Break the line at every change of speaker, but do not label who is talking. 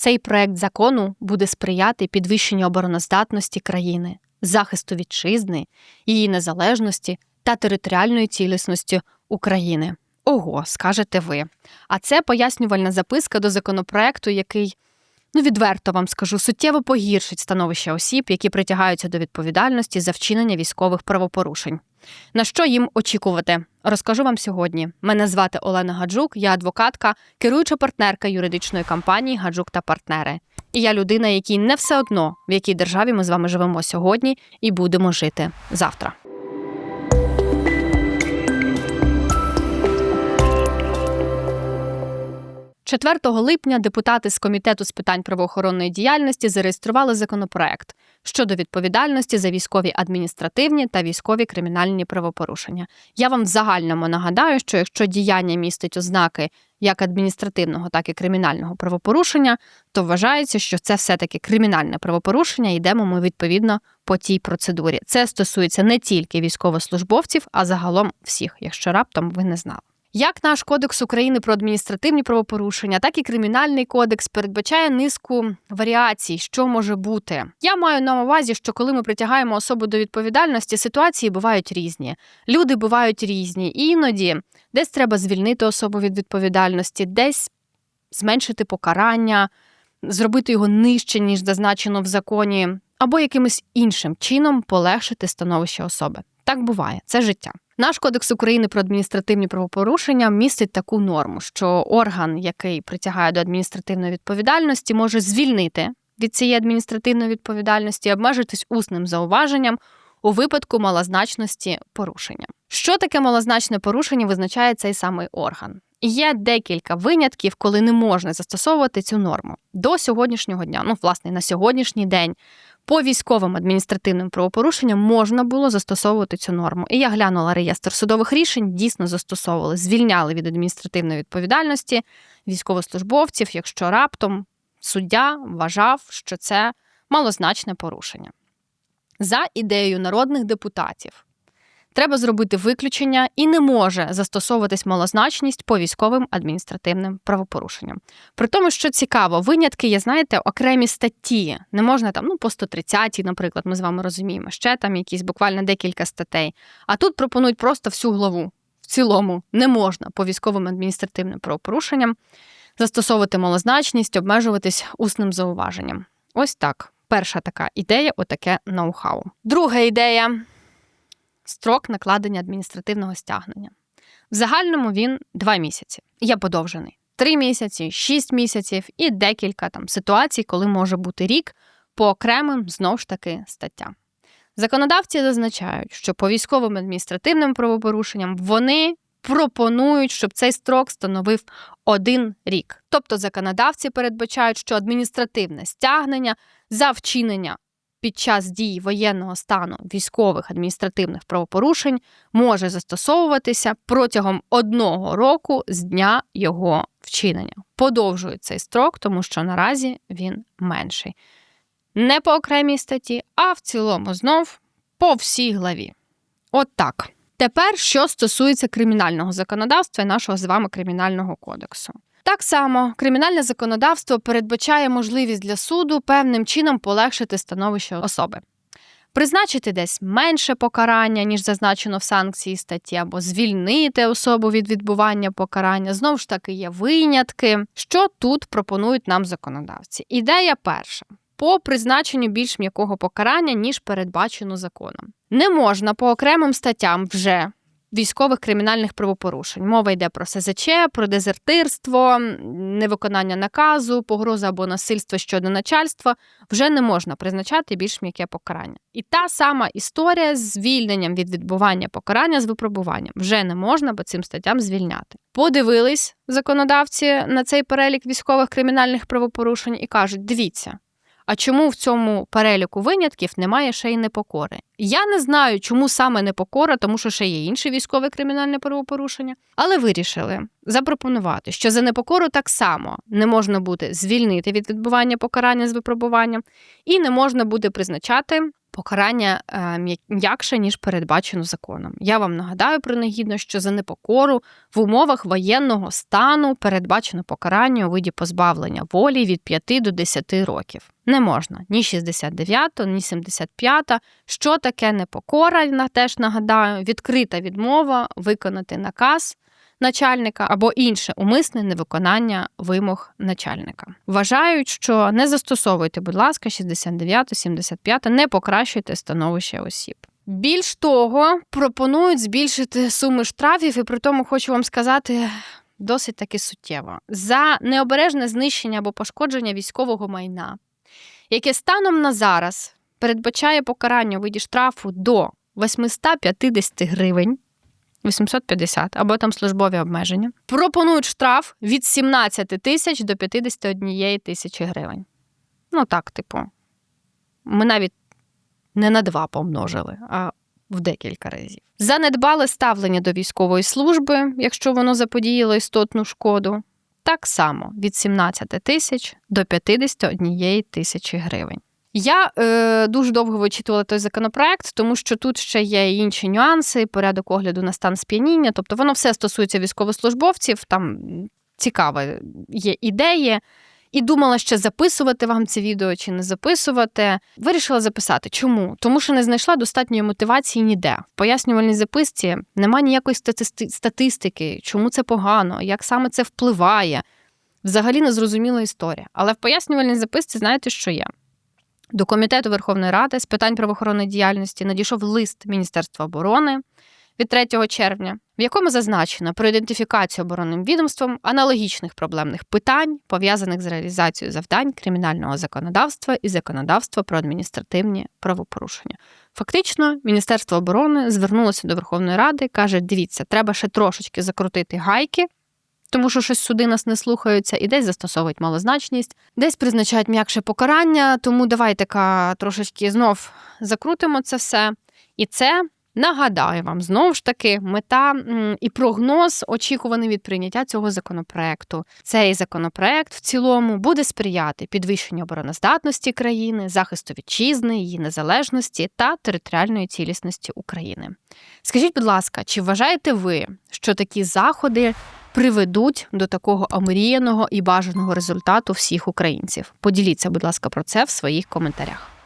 Цей проект закону буде сприяти підвищенню обороноздатності країни, захисту вітчизни, її незалежності та територіальної цілісності України. Ого, скажете ви. А це пояснювальна записка до законопроекту, який, ну відверто вам скажу, суттєво погіршить становище осіб, які притягаються до відповідальності за вчинення військових правопорушень. На що їм очікувати? Розкажу вам сьогодні. Мене звати Олена Гаджук, я адвокатка, керуюча партнерка юридичної компанії Гаджук та партнери. І я людина, якій не все одно, в якій державі ми з вами живемо сьогодні і будемо жити завтра. 4 липня депутати з комітету з питань правоохоронної діяльності зареєстрували законопроект щодо відповідальності за військові адміністративні та військові кримінальні правопорушення. Я вам в загальному нагадаю, що якщо діяння містить ознаки як адміністративного, так і кримінального правопорушення, то вважається, що це все-таки кримінальне правопорушення. Йдемо ми відповідно по тій процедурі. Це стосується не тільки військовослужбовців, а загалом всіх, якщо раптом ви не знали. Як наш кодекс України про адміністративні правопорушення, так і кримінальний кодекс передбачає низку варіацій, що може бути. Я маю на увазі, що коли ми притягаємо особу до відповідальності, ситуації бувають різні. Люди бувають різні, і іноді десь треба звільнити особу від відповідальності, десь зменшити покарання, зробити його нижче, ніж зазначено в законі, або якимось іншим чином полегшити становище особи. Так буває, це життя. Наш кодекс України про адміністративні правопорушення містить таку норму, що орган, який притягає до адміністративної відповідальності, може звільнити від цієї адміністративної відповідальності, обмежитись усним зауваженням у випадку малозначності порушення. Що таке малозначне порушення, визначає цей самий орган. Є декілька винятків, коли не можна застосовувати цю норму до сьогоднішнього дня. Ну, власне, на сьогоднішній день по військовим адміністративним правопорушенням можна було застосовувати цю норму. І я глянула реєстр судових рішень, дійсно застосовували, звільняли від адміністративної відповідальності військовослужбовців, якщо раптом суддя вважав, що це малозначне порушення. За ідеєю народних депутатів треба зробити виключення і не може застосовуватись малозначність по військовим адміністративним правопорушенням. При тому, що цікаво, винятки є, знаєте, окремі статті. Не можна там, ну, по 130, наприклад, ми з вами розуміємо, ще там якісь буквально декілька статей. А тут пропонують просто всю главу. В цілому не можна по військовим адміністративним правопорушенням застосовувати малозначність, обмежуватись усним зауваженням. Ось так. Перша така ідея, отаке ноу-хау. Друга ідея строк накладення адміністративного стягнення. В загальному він 2 місяці. Є подовжений 3 місяці, 6 місяців і декілька там ситуацій, коли може бути рік по окремим знову ж таки статтям. Законодавці зазначають, що по військовим адміністративним правопорушенням вони пропонують, щоб цей строк становив один рік. Тобто законодавці передбачають, що адміністративне стягнення за вчинення під час дії воєнного стану військових адміністративних правопорушень може застосовуватися протягом одного року з дня його вчинення. Подовжують цей строк, тому що наразі він менший. Не по окремій статті, а в цілому знов по всій главі. От так. Тепер, що стосується кримінального законодавства і нашого з вами кримінального кодексу. Так само кримінальне законодавство передбачає можливість для суду певним чином полегшити становище особи. Призначити десь менше покарання, ніж зазначено в санкції статті, або звільнити особу від відбування покарання. Знову ж таки, є винятки. Що тут пропонують нам законодавці? Ідея перша. По призначенню більш м'якого покарання, ніж передбачено законом. Не можна по окремим статтям вже військових кримінальних правопорушень. Мова йде про СЗЧ, про дезертирство, невиконання наказу, погроза або насильство щодо начальства. Вже не можна призначати більш м'яке покарання. І та сама історія з звільненням від відбування покарання з випробуванням вже не можна по цим статтям звільняти. Подивились законодавці на цей перелік військових кримінальних правопорушень і кажуть: дивіться. А чому в цьому переліку винятків немає ще й непокори? Я не знаю, чому саме непокора, тому що ще є інше військове кримінальне правопорушення, але вирішили запропонувати, що за непокору так само не можна буде звільнити від відбування покарання з випробуванням, і не можна буде призначати покарання е, м'якше, ніж передбачено законом. Я вам нагадаю принагідно, що за непокору в умовах воєнного стану передбачено покарання у виді позбавлення волі від 5 до 10 років. Не можна ні 69, ні 75. Що таке непокора? Теж нагадаю, відкрита відмова виконати наказ начальника або інше умисне невиконання вимог начальника. Вважають, що не застосовуйте, будь ласка, 69, 75, не покращуйте становище осіб. Більш того, пропонують збільшити суми штрафів, і при тому хочу вам сказати. Досить таки суттєво за необережне знищення або пошкодження військового майна, яке станом на зараз передбачає покарання у виді штрафу до 850 гривень 850 або там службові обмеження. Пропонують штраф від 17 тисяч до 51 тисячі гривень. Ну так, типу, ми навіть не на два помножили, а в декілька разів. За недбале ставлення до військової служби, якщо воно заподіяло істотну шкоду, так само від 17 тисяч до 51 тисячі гривень. Я е, дуже довго вичитувала той законопроект, тому що тут ще є інші нюанси, порядок огляду на стан сп'яніння. Тобто воно все стосується військовослужбовців, там цікаві є ідеї. І думала ще записувати вам це відео чи не записувати. Вирішила записати. Чому? Тому що не знайшла достатньої мотивації ніде. В пояснювальній записці нема ніякої статисти- статистики, чому це погано, як саме це впливає. Взагалі незрозуміла історія. Але в пояснювальній записці знаєте, що є? До Комітету Верховної Ради з питань правоохоронної діяльності надійшов лист Міністерства оборони від 3 червня, в якому зазначено про ідентифікацію оборонним відомством аналогічних проблемних питань, пов'язаних з реалізацією завдань кримінального законодавства і законодавства про адміністративні правопорушення. Фактично, Міністерство оборони звернулося до Верховної Ради, каже: дивіться, треба ще трошечки закрутити гайки. Тому що щось суди нас не слухаються, і десь застосовують малозначність, десь призначають м'якше покарання. Тому давайте-ка трошечки знов закрутимо це все. І це нагадаю вам знову ж таки мета і прогноз очікуваний від прийняття цього законопроекту. Цей законопроект в цілому буде сприяти підвищенню обороноздатності країни, захисту вітчизни, її незалежності та територіальної цілісності України. Скажіть, будь ласка, чи вважаєте ви, що такі заходи приведуть до такого омріяного і бажаного результату всіх українців? Поділіться, будь ласка, про це в своїх коментарях.